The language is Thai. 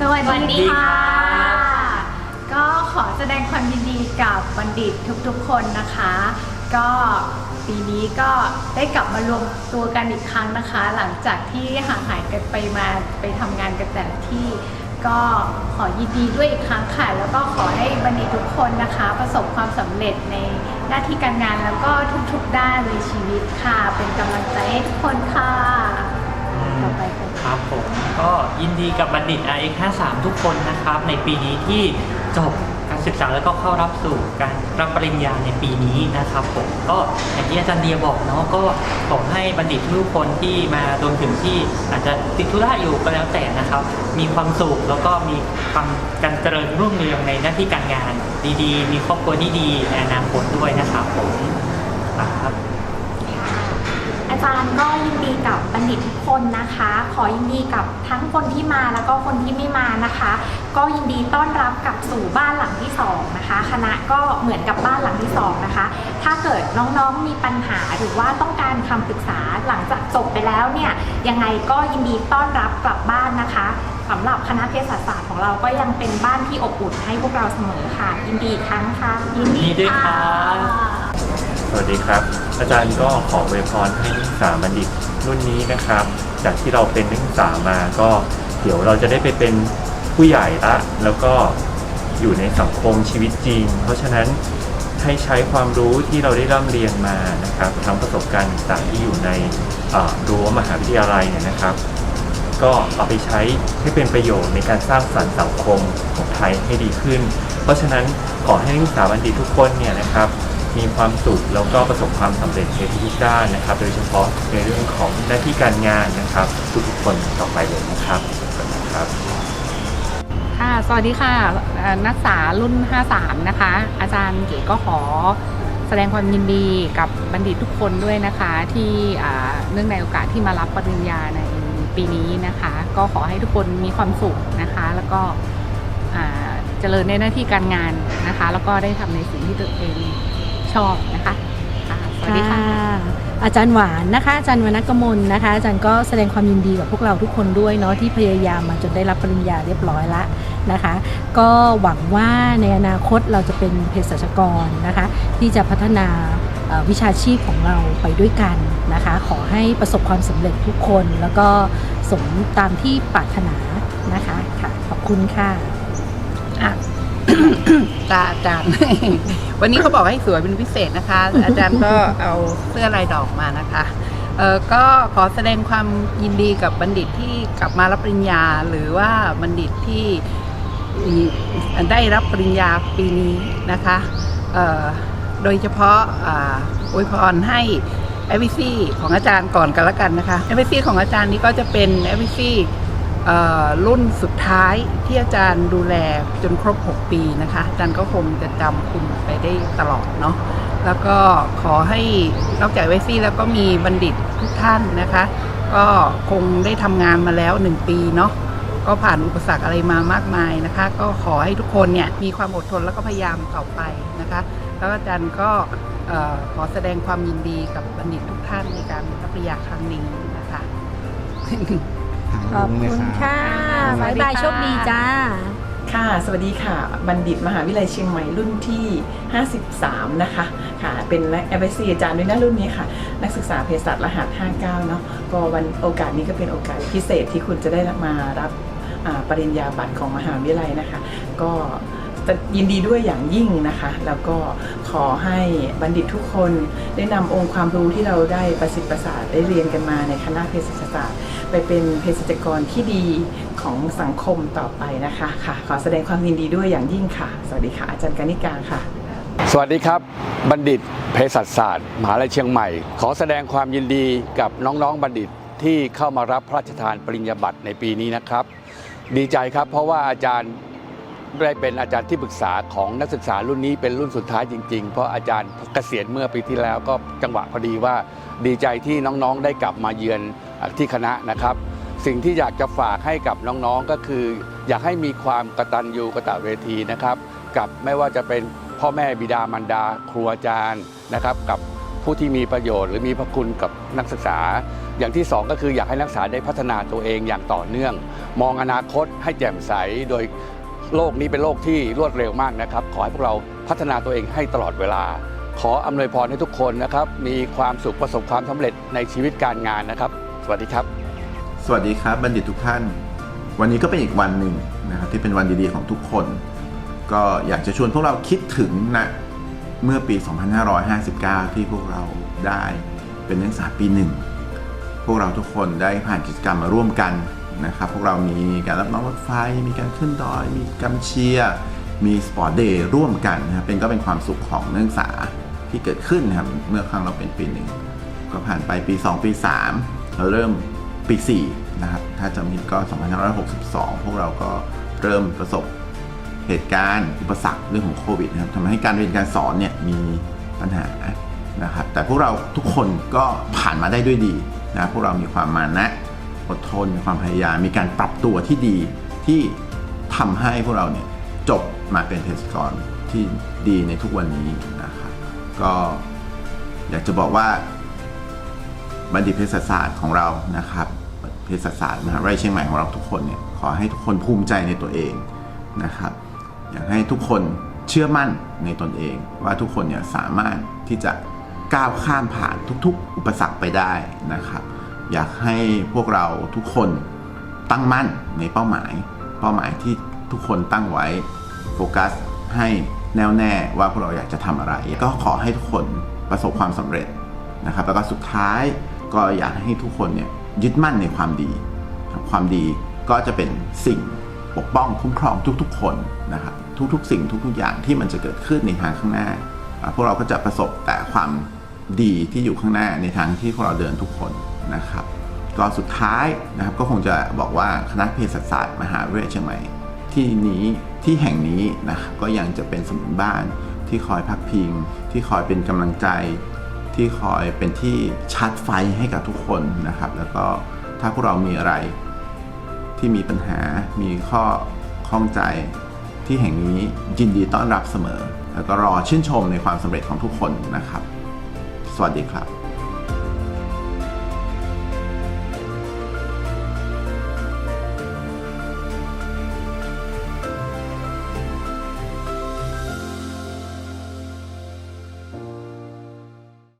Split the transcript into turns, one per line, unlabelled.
สวัส
สวัสดี
ดีค่ะ
ค่ะ
ก็ขอแสดงความยินดีกับบัณฑิตทุกๆคนนะคะ ก็ปีนี้ก็ได้กลับมารวมตัวกันอีกครั้งนะคะ หลังจากที่ห่างหายกันไปมาไปทำงานกันแต่ละที่ ก็ขอยินดีด้วยอีกครั้งค่ะ แล้วก็ขอให้บัณฑิตทุกคนนะคะ ประสบความสำเร็จในหน้าที่การงานแล้วก็ทุกๆด้านในชีวิตค่ะ เป็นกำลังใจให้ทุกคนค่ะ ต่อไปค่ะ
ครับผมก็ยินดีกับบัณฑิต RX 53ทุกคนนะครับ ในปีนี้ที่จบการศึกษาแล้วก็เข้ารับสู่การรับปริญญาในปีนี้นะครับผมก็อย่างที่อาจารย์เดียบอกเนาะก็ขอให้บัณฑิตทุกคนที่มารวมถึงที่อาจจะติดธุระอยู่ก็แล้วแต่นะครับ มีความสุขแล้วก็มีความการเจริญรุ่งเรืองในหน้าที่การงานดีๆ มีครอบครัวที่ดีในอนาคตด้วยนะครับผมครับ
อาจารย์ก็ยินดีกับบัณฑิตทุกคนนะคะ ขอยินดีกับทั้งคนที่มาแล้วก็คนที่ไม่มานะคะ ก็ยินดีต้อนรับกลับสู่บ้านหลังที่สองนะคะ คณะก็เหมือนกับบ้านหลังที่สองนะคะ ถ้าเกิดน้องๆมีปัญหาหรือว่าต้องการคำปรึกษาหลังจากจบไปแล้วเนี่ยยังไงก็ยินดีต้อนรับกลับบ้านนะคะสำหรับคณะเภสัชศาสตร์ของเราก็ยังเป็นบ้านที่อบอุ่นให้พวกเราเสมอค่ะ ยินดีครั้งค่ะ
ยินดี
ด้วยค่ะ
สวัสดีครับ อาจารย์ก็ขออวพรให้นักศึกษาบัณฑิตรุ่นนี้นะครับ จากที่เราเป็นนักศึกษามาก็เดี๋ยวเราจะได้ไปเป็นผู้ใหญ่ละ แล้วก็อยู่ในสังคมชีวิตจริง เพราะฉะนั้นให้ใช้ความรู้ที่เราได้ร่ำเรียนมานะครับทั้งประสบการณ์ต่างๆที่อยู่ในรั้วมหาวิทยาลัยเนี่ยนะครับ ก็เอาไปใช้ให้เป็นประโยชน์ในการสร้างสรรค์สังคมของไทยให้ดีขึ้น เพราะฉะนั้นขอให้นักศึกษาบัณฑิตทุกคนเนี่ยนะครับ มีความสุขแล้วก็ประสบความสำเร็จในทุกด้านนะครับ โดยเฉพาะในเรื่องของหน้าที่การงานนะครับ ทุกๆคนต่อไปเลยนะครับครับ
ค่ะสวัสดีค่ะนักศึกษารุ่น 53 นะคะ อาจารย์เก๋ก็ขอแสดงความยินดีกับบัณฑิตทุกคนด้วยนะคะ ที่เนื่องในโอกาสที่มารับปริญญาในปีนี้นะคะ ก็ขอให้ทุกคนมีความสุขนะคะ แล้วก็เจริญในหน้าที่การงานนะคะ แล้วก็ได้ทำในสิ่งที่ตัวเอง ชอบนะคะค่ะสวัสดีค่ะ
อาจารย์หวานนะคะ อาจารย์วรรณกมลนะคะ อาจารย์ก็แสดงความยินดีกับพวกเราทุกคนด้วยเนาะที่พยายามมาจนได้รับปริญญาเรียบร้อยละนะคะ ก็หวังว่าในอนาคตเราจะเป็นเภสัชกรนะคะ ที่จะพัฒนาเอ่อวิชาชีพของเราไปด้วยกันนะคะ ขอให้ประสบความสำเร็จทุกคน แล้วก็สมตามที่ปรารถนานะคะค่ะขอบคุณค่ะ
ตาอาจารย์ วันนี้เขาบอกให้สวยเป็นพิเศษนะคะ อาจารย์ก็เอาเสื้อลายดอกมานะคะเออก็ขอแสดงความยินดีกับบัณฑิตที่กลับมารับปริญญา หรือว่าบัณฑิตที่ได้รับปริญญาปีนี้นะคะเออโดยเฉพาะอวยพรให้เอฟซีของอาจารย์ก่อนกันละกันนะคะเอฟซีของอาจารย์นี้ก็จะเป็นเอฟซีเอ่อ รุ่นสุดท้ายที่อาจารย์ดูแลจนครบ 6 ปีนะคะ อาจารย์ก็คงจะจำคุณไปได้ตลอดเนาะแล้วก็ขอให้นอกจากไวซี่แล้วก็มีบัณฑิตทุกท่านนะคะ ก็คงได้ทำงานมาแล้ว 1 ปีเนาะก็ผ่านอุปสรรคอะไรมามากมายนะคะ ก็ขอให้ทุกคนเนี่ยมีความอดทนแล้วก็พยายามต่อไปนะคะ แล้วอาจารย์ก็ขอแสดงความยินดีกับบัณฑิตทุกท่านในการรับปริญญาครั้งนี้นะคะ
ขอบคุณค่ะบ๊ายบายโชคดีจ้า
ค่ะ สวัสดีค่ะ บัณฑิตมหาวิทยาลัยเชียงใหม่รุ่นที่ 53 นะคะ ค่ะ เป็นนักแอ v ซีอาจารย์ด้วยนะรุ่นนี้ค่ะ นักศึกษาเภสัชรหัส 59 เนาะ ก็วันโอกาสนี้ก็เป็นโอกาสพิเศษที่คุณจะได้มารับอ่าปริญญาบัตรของมหาวิทยาลัยนะคะ ก็จะยินดีด้วยอย่างยิ่งนะคะ แล้วก็ขอให้บัณฑิตทุกคนได้นำองค์ความรู้ที่เราได้ประสิทธิ์ประสาทได้เรียนกันมาในคณะเภสัชศาสตร์ ไปเป็นเภสัชกรที่ดีของสังคมต่อไปนะคะค่ะ ขอแสดงความยินดีด้วยอย่างยิ่งค่ะ สวัสดีค่ะ อาจารย์กานิกาค่ะ
สวัสดีครับ บัณฑิตเภสัชศาสตร์มหาลัยเชียงใหม่ ขอแสดงความยินดีกับน้องๆบัณฑิตที่เข้ามารับพระราชทานปริญญาบัตรในปีนี้นะครับ ดีใจครับเพราะว่าอาจารย์ได้เป็นอาจารย์ที่ปรึกษาของนักศึกษารุ่นนี้เป็นรุ่นสุดท้ายจริงๆ เพราะอาจารย์เกษียณเมื่อปีที่แล้วก็จังหวะพอดีว่า ดีใจที่น้องๆได้กลับมาเยือน ที่คณะนะครับ สิ่งที่อยากจะฝากให้กับน้องๆก็คือ อยากให้มีความกตัญญูกตเวทีนะครับ กับไม่ว่าจะเป็นพ่อแม่บิดามารดา ครูอาจารย์นะครับ กับผู้ที่มีประโยชน์หรือมีพระคุณกับนักศึกษา อย่างที่สองก็คืออยากให้นักศึกษาได้พัฒนาตัวเองอย่างต่อเนื่อง มองอนาคตให้แจ่มใสโดยโลกนี้เป็นโลกที่รวดเร็วมากนะครับ ขอให้พวกเราพัฒนาตัวเองให้ตลอดเวลา ขออำนวยพรให้ทุกคนนะครับ มีความสุขประสบความสำเร็จในชีวิตการงานนะครับ สวัสดีครับ
สวัสดีครับบัณฑิตทุกท่าน วันนี้ก็เป็นอีกวันหนึ่งนะครับที่เป็นวันดีๆของทุกคน ก็อยากจะชวนพวกเราคิดถึงนะเมื่อปี 2559 ที่พวกเราได้เป็นนักศึกษาปีหนึ่งพวกเราทุกคนได้ผ่านกิจกรรมมาร่วมกันนะครับ พวกเรามีการรับน้องรถไฟ มีการขึ้นดอย มีกำเชียร์ มีสปอร์ตเดย์ร่วมกันนะครับ เป็นก็เป็นความสุขของนักศึกษาที่เกิดขึ้นนะครับ เมื่อครั้งเราเป็นปีหนึ่ง ก็ผ่านไปปี 2 ปี 3 เราเริ่มปี4นะครับถ้าจำไม่ผิดก็ 2562 พวกเราก็เริ่มประสบเหตุการณ์อุปสรรคเรื่องของโควิดนะครับทำให้การเรียนการสอนเนี่ยมีปัญหานะครับแต่พวกเราทุกคนก็ผ่านมาได้ด้วยดีนะพวกเรามีความมานะอดทนมีความพยายามมีการปรับตัวที่ดีที่ทำให้พวกเราเนี่ยจบมาเป็นเภสัชกรที่ดีในทุกวันนี้นะครับก็อยากจะบอกว่า บัณฑิตเภสัชศาสตร์ของเรานะครับเภสัชศาสตร์มหาวิทยาลัยเชียงใหม่ของเราทุกคนเนี่ยขอให้ทุกคนภูมิใจในตัวเองนะครับอยากให้ทุกคนเชื่อมั่นในตนเอง ว่าทุกคนเนี่ยสามารถที่จะก้าวข้ามผ่านทุกๆ อุปสรรคไปได้นะครับ อยากให้พวกเราทุกคนตั้งมั่นในเป้าหมาย เป้าหมายที่ทุกคนตั้งไว้โฟกัสให้แน่วแน่ว่าพวกเราอยากจะทำอะไร ก็ขอให้ทุกคนประสบความสำเร็จนะครับ แล้วก็สุดท้าย ก็อยากให้ทุกคนเนี่ยยึดมั่นในความดี ความดีก็จะเป็นสิ่งปกป้องคุ้มครองทุกๆ คนนะครับทุกๆ สิ่งทุกๆ อย่างที่มันจะเกิดขึ้นในทางข้างหน้า พวกเราก็จะประสบแต่ความดีที่อยู่ข้างหน้าในทางที่พวกเราเดินทุกคนนะครับ ก็สุดท้ายนะครับก็คงจะบอกว่าคณะเภสัชศาสตร์มหาวิทยาลัยเชียงใหม่ที่นี้ที่แห่งนี้นะครับก็ยังจะเป็นสมุนบ้านที่คอยพักพิง ที่คอยเป็นกำลังใจ ที่คอยเป็นที่ชาร์จไฟให้กับทุกคนนะครับ แล้วก็ถ้าพวกเรามีอะไรที่มีปัญหา มีข้อข้องใจที่แห่งนี้ยินดีต้อนรับเสมอ แล้วก็รอชื่นชมในความสำเร็จของทุกคนนะครับ สวัสดีครับ